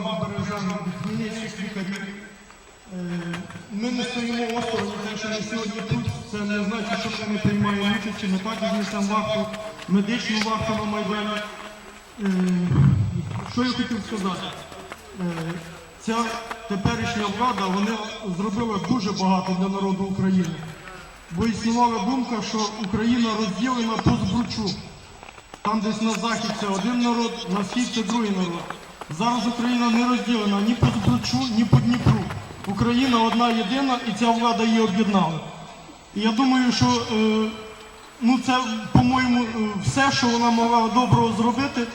правобережан хмельницьких лікарів. Е, Ми не стоїмо осторонь, те, що ми сьогодні тут, це не значить, що ми не приймаємо участі, ми також несемо вахту, медичну вахту на Майдані. Е, Що я хотів сказати? Е, Ця теперішня влада, вони зробила дуже багато для народу України. Бо існувала думка, що Україна розділена по збручу. Там десь на захід це один народ, на схід це другий народ. Зараз Україна не розділена ні по Збручу, ні по Дніпру. Україна одна єдина і ця влада її об'єднала. І я думаю, що е, ну це, по-моєму, е, все, що вона могла доброго зробити,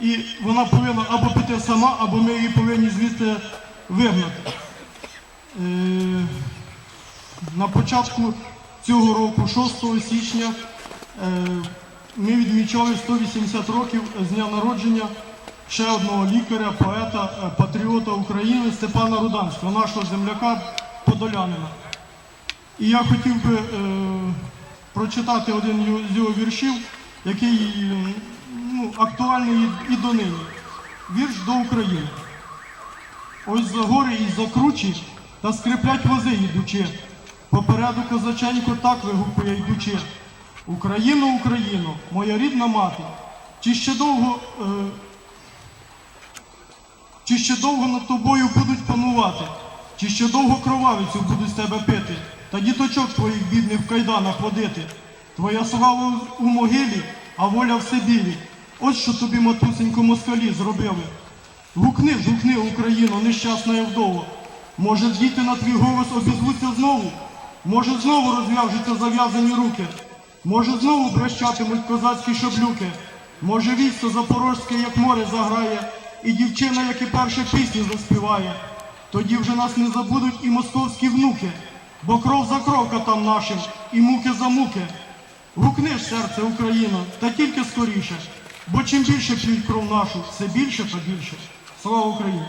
і вона повинна або піти сама, або ми її повинні звідти вигнати. Е, на початку цього року, 6 січня, е, ми відмічали 180 років з дня народження ще одного лікаря, поета, е, патріота України Степана Руданського, нашого земляка Подолянина. І я хотів би е, прочитати один з його віршів, який е, ну, актуальний і- і донині. Вірш до України. Ось за гори і за кручі та скриплять вози йдучи. Попереду козаченько так вигукує йдучи. Україно, Україно, моя рідна мати, чи ще довго, е, чи ще довго над тобою будуть панувати, чи ще довго кровавицю будуть з тебе пити, та діточок твоїх бідних в кайданах водити. Твоя слава у могилі, а воля в Сибірі. Ось що тобі, матусенько, москалі зробили. Гукни гукни, Україно, нещасна я вдова. Може, діти на твій голос обізвуться знову? Може, знову розв'яжуться зав'язані руки? Може, знову брещатимуть козацькі шаблюки? Може, військо запорожське, як море заграє, і дівчина, як і перші пісні заспіває. Тоді вже нас не забудуть і московські внуки, бо кров за кров катам нашим, і муки за муки. Гукни ж серце Україна, та тільки скоріше, бо чим більше п'ють кров нашу, все більше та більше. Слава Україні!